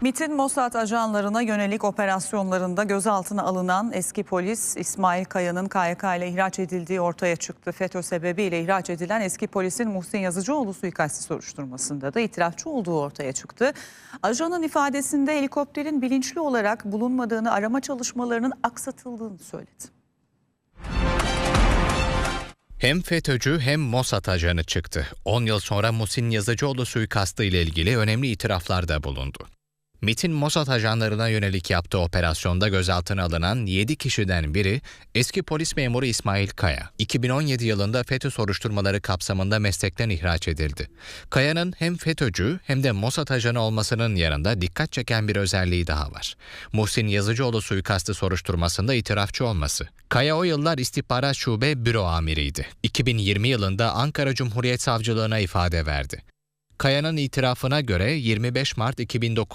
MIT'in Mossad ajanlarına yönelik operasyonlarında gözaltına alınan eski polis İsmail Kaya'nın KYK ile ihraç edildiği ortaya çıktı. FETÖ sebebiyle ihraç edilen eski polisin Muhsin Yazıcıoğlu suikasti soruşturmasında da itirafçı olduğu ortaya çıktı. Ajanın ifadesinde helikopterin bilinçli olarak bulunmadığını arama çalışmalarının aksatıldığını söyledi. Hem FETÖ'cü hem Mossad ajanı çıktı. 10 yıl sonra Musin Yazıcıoğlu suikastı ile ilgili önemli itiraflarda bulundu. MIT'in Mossad ajanlarına yönelik yaptığı operasyonda gözaltına alınan 7 kişiden biri eski polis memuru İsmail Kaya. 2017 yılında FETÖ soruşturmaları kapsamında meslekten ihraç edildi. Kaya'nın hem FETÖ'cü hem de Mossad ajanı olmasının yanında dikkat çeken bir özelliği daha var. Muhsin Yazıcıoğlu suikastı soruşturmasında itirafçı olması. Kaya o yıllar istihbarat şube büro amiriydi. 2020 yılında Ankara Cumhuriyet Savcılığına ifade verdi. Kaya'nın itirafına göre 25 Mart 2009